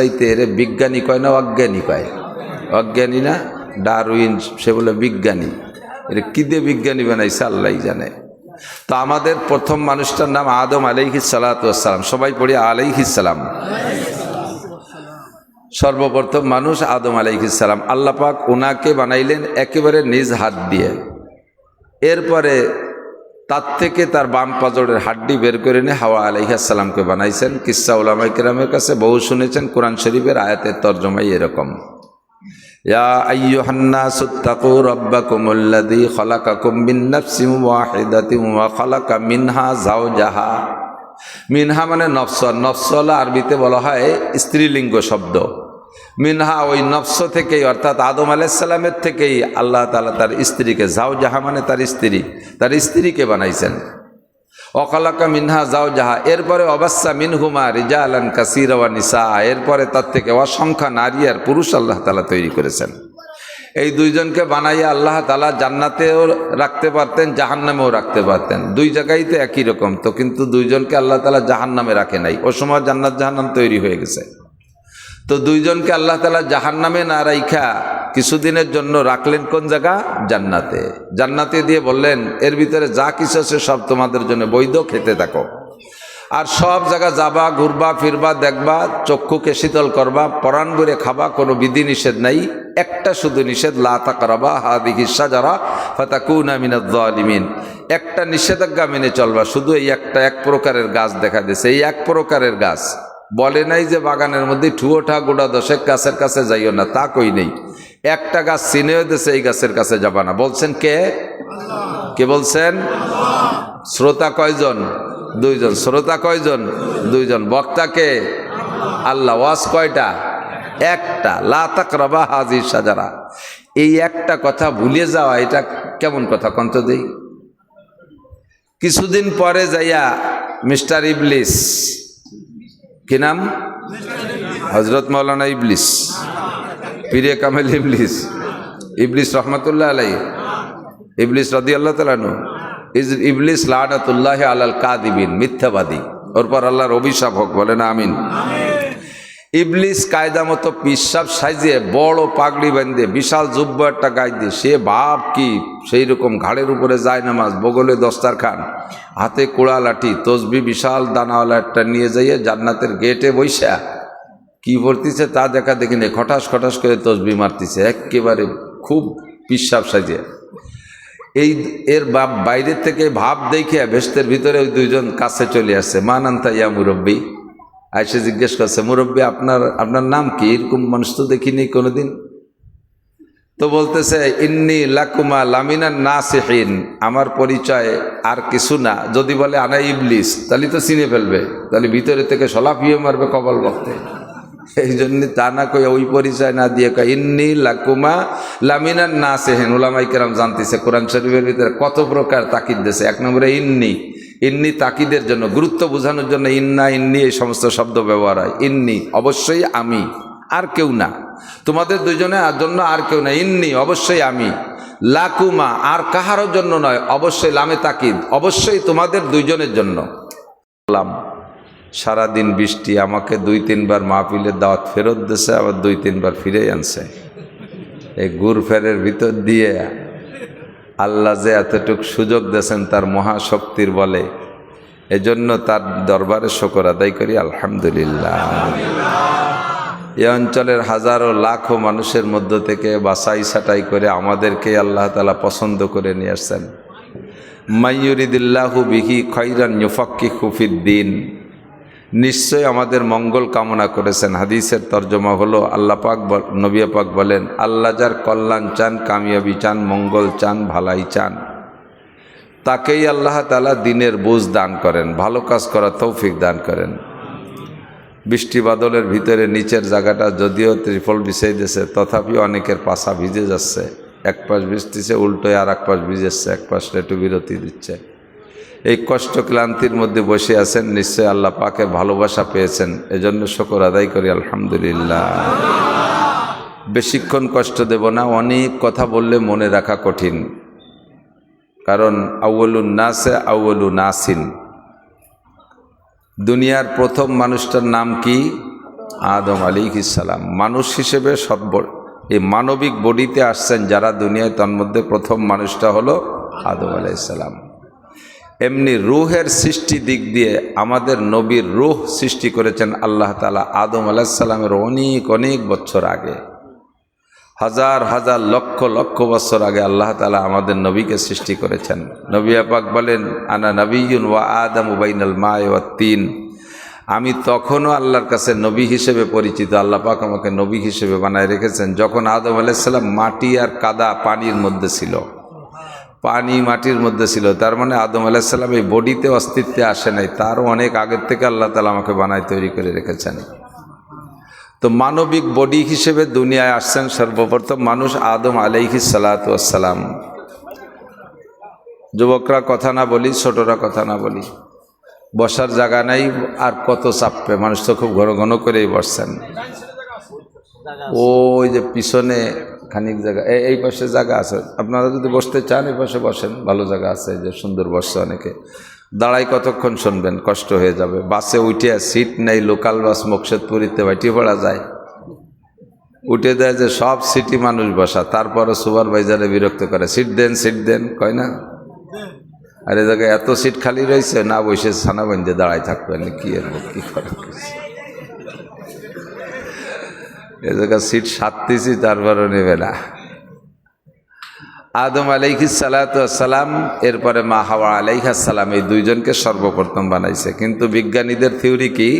চাইতে এরে বিজ্ঞানী কয় না অজ্ঞানী কয়? অজ্ঞানী না? ডারউইন, সে বলে বিজ্ঞানী। এর কি দিয়ে বিজ্ঞানী বানাইছে আল্লাহ জানে। তো আমাদের প্রথম মানুষটার নাম আদম আলাইহিস সালাম। সবাই পড়ি আলাইহিস সালাম। সর্বপ্রথম মানুষ আদম আলাইহিস সালাম। আল্লাহ পাক ওনাকে বানাইলেন একেবারে নিজ হাত দিয়ে। এরপরে তার থেকে তার বাম পাজরের হাড্ডি বের করে নিয়ে হাওয়া আলাইহাসাল্লামকে বানাইছেন। কিসা উলামাই কেরামের কাছে বহু শুনেছেন, কোরআন শরীফের আয়াতের তর্জমাই এরকম। মিনহা মানে নফস নফস আরবিতে বলা হয় স্ত্রীলিঙ্গ শব্দ। মিনহা ওই নফস থেকেই, অর্থাৎ আদম আলাইসাল্লামের থেকেই আল্লাহ তালা তার স্ত্রীকে যাও জাহা মানে তার স্ত্রী, তার স্ত্রীকে বানাইছেন। অকালাকা মিনহা যাও জাহা এরপরে অবাস্যা মিনহুমা রিজা আলান কাসির ওয়া নিসা এরপরে তার থেকে অসংখ্য নারী আর পুরুষ আল্লাহ তালা তৈরি করেছেন। এই দুইজনকে বানাইয়া আল্লাহ তালা জান্নাতেও রাখতে পারতেন, জাহান্নামেও রাখতে পারতেন। দুই জায়গায় তো একই রকম, তো কিন্তু দুইজনকে আল্লাহ তালা জাহান্নামে রাখে নাই। ও সময় জান্নাত জাহান্নাম তৈরি হয়ে গেছে। তো দুইজনকে আল্লাহ তালা জাহান নামে না রাইখা কিছুদিনের জন্য রাখলেন কোন জায়গা? জান্নাতে। জান্নাতে দিয়ে বললেন, এর ভিতরে যা কিছু আছে সব তোমাদের জন্য বৈধ, খেতে থাকো। আর সব জায়গা যাবা, ঘুরবা, ফিরবা, দেখবা, চক্ষুকে শীতল করবা, পরাণ ভরে খাবা, কোনো বিধি নিষেধ নাই। একটা শুধু নিষেধ লাতা করাবা হাদি হিসা যারা ফাতাকুনা মিনাদ্দালিমিন একটা নিষেধাজ্ঞা মেনে চলবা, শুধু এই একটা, এক প্রকারের গাছ দেখা দিয়েছে। এই এক প্রকারের গাছ। বলে নাই যে বাগানের মধ্যে ঠুয়োঠা গোড়া দশেক গাছের কাছে যাইও না, তা কই নেই। একটা গাছ চিনেও দেশে এই গাছের কাছে যাবা না। বলছেন কে? কে বলছেন? শ্রোতা কয়জন? দুইজন। শ্রোতা কয়জন? দুইজন। বক্তাকে আল্লাহ, ওয়াজ কয়টা? একটা। লাতাক রবা হাজির সাজারা। এই একটা কথা ভুলে যাওয়া, এটা কেমন কথা? কন্ত দেই। কিছুদিন পরে যাইয়া মিস্টার ইবলিস কি নাম? হজরত মৌলানা ইবলিস। পিরে কামেল ইবলিস। ইবলিস রহমতুল্লাহ আলাই ইবলিস রদি আল্লাহ তালানু ইজ ইবলিস লাডাতুল্লাহ আলাল কাদিবিন মিথ্যাবাদী। ওর পর আল্লাহর অভিশাপ হোক না আমিন। ইবলিস কায়দা মতো পিসাব সাইজে বড় পাগড়ি বান্ধে বিশাল জুব্ব একটা গাই দিয়ে, সে ভাব কি সেই রকম ঘাড়ের উপরে যায় নামাজ? বগলে দস্তার খান, হাতে কোড়া লাঠি, তসবি বিশাল দানাওয়ালা একটা নিয়ে যাইয়ে জান্নাতের গেটে বৈশা কি ভর্তিছে তা দেখা দেখি নেই খটাস খটাস করে তসবি মারতিছে, একেবারে খুব পিসাব সাজিয়ে। এই এর বাপ বাইরের থেকে ভাব দেখে ভেস্তের ভিতরে ওই দুইজন কাছে চলে আসছে মানান্তা ইয়া মুরব্বী? আইসে জিজ্ঞেস করছে, মুরব্বী, আপনার আপনার নাম কি? এরকম মানুষ তো দেখিনি কোনোদিন? তো বলতেছে, ইন্নি লাকুমা লামিনা নাসিহীন, আমার পরিচয় আর কিছু না। যদি বলে আনা ইবলিস, তাহলে তো চিনে ফেলবে। তাহলে ভিতরে থেকে সলাপিয়ে মারবে কবল বক্তে এই জন্য তা না কই ওই পরিচয় না দিয়ে কয়, ইন্নি লাকুমা লামিনার না সেহেন ওলামাই কেরাম জানতেছে, কোরআন শরীফের ভিতরে কত প্রকার তাকিদ দিয়েছে। এক নম্বরে ইন্নি। ইন্নি তাকিদের জন্য, গুরুত্ব বোঝানোর জন্য ইন্না, ইন্নি এই সমস্ত শব্দ ব্যবহার হয়। ইন্নি, অবশ্যই আমি, আর কেউ না। তোমাদের দুজনের জন্য আর কেউ না। ইন্নি, অবশ্যই আমি। লাকুমা, আর কাহারও জন্য নয়, অবশ্যই লামে তাকিদ। অবশ্যই তোমাদের দুইজনের জন্য। বললাম, সারাদিন বৃষ্টি আমাকে দুই তিনবার মাহফিলের দাওয়াত ফেরত দিছে, আবার দুই তিনবার ফিরে আনছে। এই গুর ফেরের ভিতর দিয়ে আল্লাহ যে এতটুক সুযোগ দিয়েছেন তার মহাশক্তির বলে, এজন্য তার দরবারে শকর আদায় করি, আলহামদুলিল্লাহ। এ অঞ্চলের হাজারো লাখো মানুষের মধ্য থেকে বাসাই সাটাই করে আমাদেরকে আল্লাহ তালা পছন্দ করে নিয়ে আসছেন। মাইয়ুরিদিল্লাহু বিহি খৈরান ইউফাক্কি খুফিদ্দিন নিশ্চয় আমাদের মঙ্গল কামনা করেছেন। হাদিসের তর্জমা হলো, আল্লাহ পাক নবিয়া পাক বলেন, আল্লাহ যার কল্যাণ চান, কামিয়াবি চান, মঙ্গল চান, ভালাই চান, তাকেই আল্লাহ তালা দিনের বুঝ দান করেন, ভালো কাজ করা তৌফিক দান করেন। বৃষ্টি বাদলের ভিতরে নিচের জায়গাটা যদিও ত্রিফল বিছাই দিয়েছে, তথাপি অনেকের পাশা ভিজে যাচ্ছে। এক পাশ ভিজতেছে, উল্টোয় আর এক পাশ ভিজেছে, এক পাশ একটু বিরতি দিচ্ছে। এই কষ্ট ক্লান্তির মধ্যে বসে আছেন, নিশ্চয় আল্লাহ পাকের ভালোবাসা পেয়েছেন। এজন্য শকর আদায় করি, আলহামদুলিল্লাহ। বেশিক্ষণ কষ্ট দেব না, অনেক কথা বললে মনে রাখা কঠিন। কারণ আউ্বলুন নাসে আউ্বলু নাসিন। দুনিয়ার প্রথম মানুষটার নাম কি? আদম আলী সালাম। মানুষ হিসেবে সব এই মানবিক বডিতে আসছেন যারা দুনিয়ায় তন্মধ্যে প্রথম মানুষটা হলো আদম আলাইসালাম এমনি রুহের সৃষ্টি দিক দিয়ে আমাদের নবীর রুহ সৃষ্টি করেছেন আল্লাহ তালা আদম আলাহিসাল্লামের অনেক অনেক বছর আগে। হাজার হাজার লক্ষ লক্ষ বছর আগে আল্লাহ তালা আমাদের নবীকে সৃষ্টি করেছেন। নবী আপাক বলেন, আনা নবীন ওয়া আদম উবাইনাল মায় ওয়া তিন। আমি তখনও আল্লাহর কাছে নবী হিসেবে পরিচিত। আল্লাহ পাক আমাকে নবী হিসেবে বানায় রেখেছেন, যখন আদম আলাইসাল্লাম মাটি আর কাদা পানির মধ্যে ছিল। পানি মাটির মধ্যে ছিল। তার মানে আদম আলাইসাল্লাম এই বডিতে অস্তিত্বে আসে নাই। তারও অনেক আগের থেকে আল্লাহ তালা আমাকে বানায়, তৈরি করে রেখেছেন। তো মানবিক বডি হিসেবে দুনিয়ায় আসছেন সর্বপ্রথম মানুষ আদম আলাইহি সালাতাম যুবকরা কথা না বলি, ছোটরা কথা না বলি। বসার জায়গা নাই, আর কত চাপবে মানুষ তো খুব ঘন ঘন করেই বসছেন। ওই যে পিছনে খানিক জায়গা এই এই পাশে জায়গা আছে। আপনারা যদি বসতে চান, এই পাশে বসেন। ভালো জায়গা আছে যে সুন্দর বসছে অনেকে। দাঁড়াই কতক্ষণ শুনবেন? কষ্ট হয়ে যাবে। বাসে উঠে সিট নেই, লোকাল বাস মুকশেদপুরিতে বাইটি পড়া যায়। উঠে দেয় যে সব সিটি মানুষ বসা, তারপরও সুপারভাইজারে বিরক্ত করে। সিট দেন সিট দেন কয় না? আর এ জায়গায় এত সিট খালি রয়েছে, না বসে ছানা বান্ধে দাঁড়ায় থাকবেন। কি এর কি করে এ জায়গায় সিট সাততেছি তারপরও নেবে না। আদম আলাইহি সালাম এরপরে মা হাওয়া আলাইহা সালাম, এই দুইজনকে সর্বপ্রথম বানাইছে। কিন্তু বিজ্ঞানীদের থিওরি কি?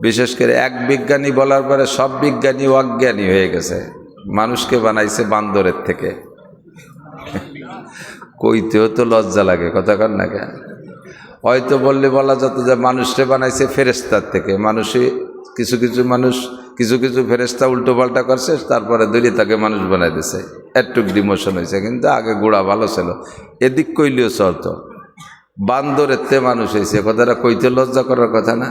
বিশেষ করে এক বিজ্ঞানী বলার পরে সব বিজ্ঞানী অজ্ঞানী হয়ে গেছে। মানুষকে বানাইছে বান্দরের থেকে। কইতেও তো লজ্জা লাগে, কথা কর না কেন? হয়তো বললে বলা যেত যে মানুষকে বানাইছে ফেরেস্তার থেকে। মানুষই, কিছু কিছু মানুষ কিছু কিছু ফেরেস্তা উল্টো পাল্টা করছে, তারপরে দড়িয়ে তাকে মানুষ বানাই দিছে। একটুক ডিমোশন হয়েছে, কিন্তু আগে গোড়া ভালো ছিল। এদিক কইলেও চলত বান্দরের তে মানুষ হয়েছে কথাটা কইতে লজ্জা করার কথা না।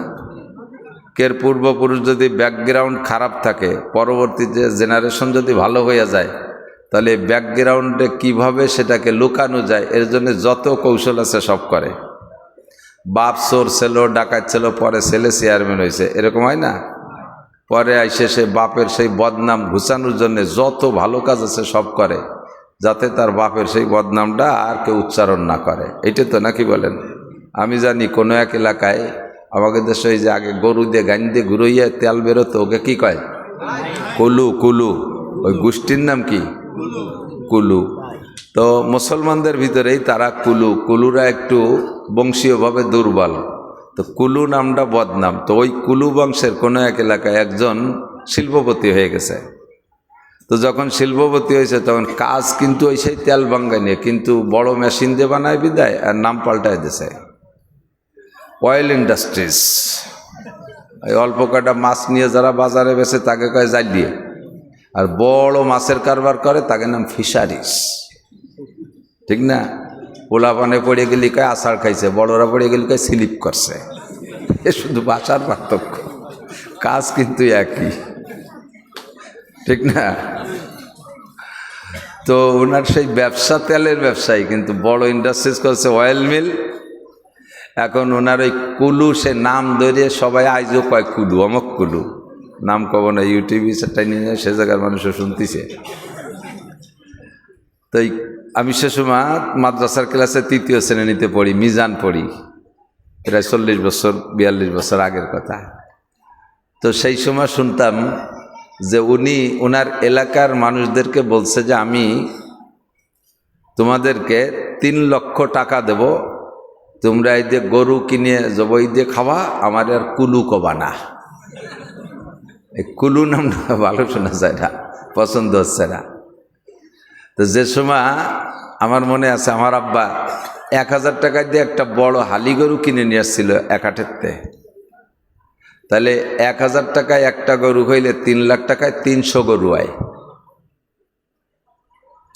কের পূর্বপুরুষ যদি ব্যাকগ্রাউন্ড খারাপ থাকে, পরবর্তী যে জেনারেশন যদি ভালো হয়ে যায়, তাহলে ব্যাকগ্রাউন্ডে কীভাবে সেটাকে লুকানো যায়, এর জন্য যত কৌশল আছে সব করে। বাপ চোর ছিল, ডাকাত ছিল, পরে ছেলে চেয়ারম্যান হয়েছে, এরকম হয় না? পরে আইসে সে বাপের সেই বদনাম ঘুচানোর জন্য যত ভালো কাজ আছে সব করে, যাতে তার বাপের সেই বদনামটা আর কেউ উচ্চারণ না করে। এটা তো নাকি বলেন? আমি জানি কোনো এক এলাকায় আমাকে দেশে ওই যে আগে গরু দিয়ে গান দিয়ে ঘুরইয়া তেল বেরোতো, ওকে কি কয়? কুলু কুলু। ওই গোষ্ঠীর নাম কি? কুলু। তো মুসলমানদের ভিতরেই তারা কুলু। কুলুরা একটু বংশীয়ভাবে দুর্বল। তো কুলু নামটা বদনাম। তো ওই কুলু বংশের কোনো এক এলাকায় একজন শিল্পপতি হয়ে গেছে। তো যখন শিল্পপতি হয়েছে তখন কাজ কিন্তু ওই সেই তেল বাঙ্গা নিয়ে, কিন্তু বড় মেশিন দিয়ে বানায় বিদায় আর নাম পাল্টায় দিছে অয়েল ইন্ডাস্ট্রিজ ওই অল্প কটা মাছ নিয়ে যারা বাজারে বেছে তাকে কয় জ্বালিয়ে আর বড় মাছের কারবার করে তাকে নাম ফিশারিস ঠিক না? পোলা পানে পড়ে গেলি কয় আষাঢ় খাইছে, বড়রা পড়ে গেলি কয় স্লিপ করছে। এ শুধু বাসার পার্থক্য, কাজ কিন্তু একই। ঠিক না? তো ওনার সেই ব্যবসা, তেলের ব্যবসায়ী, কিন্তু বড় ইন্ডাস্ট্রিজ করছে অয়েল মিল এখন ওনার ওই কুলু, সে নাম ধরে সবাই আইজও কয় কুলু, অমক কুলু। নাম কব না, ইউটিউবে সেটাই নিয়ে সে জায়গার মানুষও শুনতেছে। তো আমি সে সময় মাদ্রাসার ক্লাসে তৃতীয় শ্রেণীতে পড়ি, মিজান পড়ি। প্রায় চল্লিশ বছর, বিয়াল্লিশ বছর আগের কথা। তো সেই সময় শুনতাম যে উনি ওনার এলাকার মানুষদেরকে বলছে যে আমি তোমাদেরকে তিন লক্ষ টাকা দেব, তোমরা এই দিয়ে গরু কিনে জবই দিয়ে খাওয়া, আমার আর কুলু কবা না। এই কুলু নামটা ভালো শোনা যায় না, পছন্দ হচ্ছে না। তো যে সময় আমার মনে আছে, আমার আব্বা এক হাজার টাকা দিয়ে একটা বড় হালি গরু কিনে নিয়ে আসছিল এক হাটেরতে। তাহলে এক হাজার টাকায় একটা গরু হইলে তিন লাখ টাকায় তিনশো গরু আয়।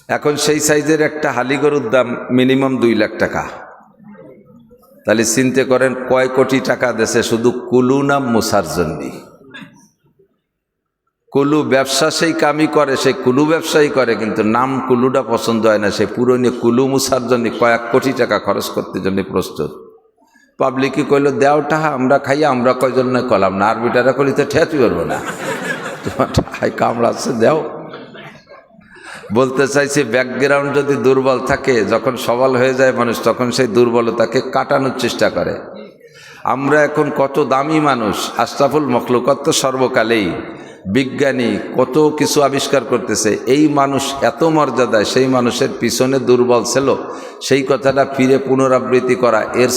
এখন সেই সাইজের একটা হালি গরুর দাম মিনিমাম দুই লাখ টাকা। তাহলে চিনতে করেন কয় কোটি টাকা দেশে শুধু কুলু নাম মুসার জন্যে। কুলু ব্যবসা সেই কামই করে সেই কুলু ব্যবসাই করে, কিন্তু নাম কুলুটা পছন্দ হয় না। সে পুরনো কুলু মুসার জন্য কয়েক কোটি টাকা খরচ করতে জন্য প্রস্তুত। পাবলিকই কইলো, দেও টাহা, আমরা খাইয়া আমরা কয়জন কলাম না, আরবিটারা করি তো ঠেয়াতে পারব না। তোমার কামড়াচ্ছে, দেও। বলতে চাইছি, ব্যাকগ্রাউন্ড যদি দুর্বল থাকে, যখন সবল হয়ে যায় মানুষ, তখন সেই দুর্বলতাকে কাটানোর চেষ্টা করে। আমরা এখন কত দামি মানুষ আশরাফুল মখলুকত সর্বকালেই। বিজ্ঞানী কত কিছু আবিষ্কার করতেছে, এই মানুষ এত মর্যাদায়, সেই মানুষের পিছনে দুর্বল ছিল, সেই কথাটা ফিরে পুনরাবৃত্তি করা, এর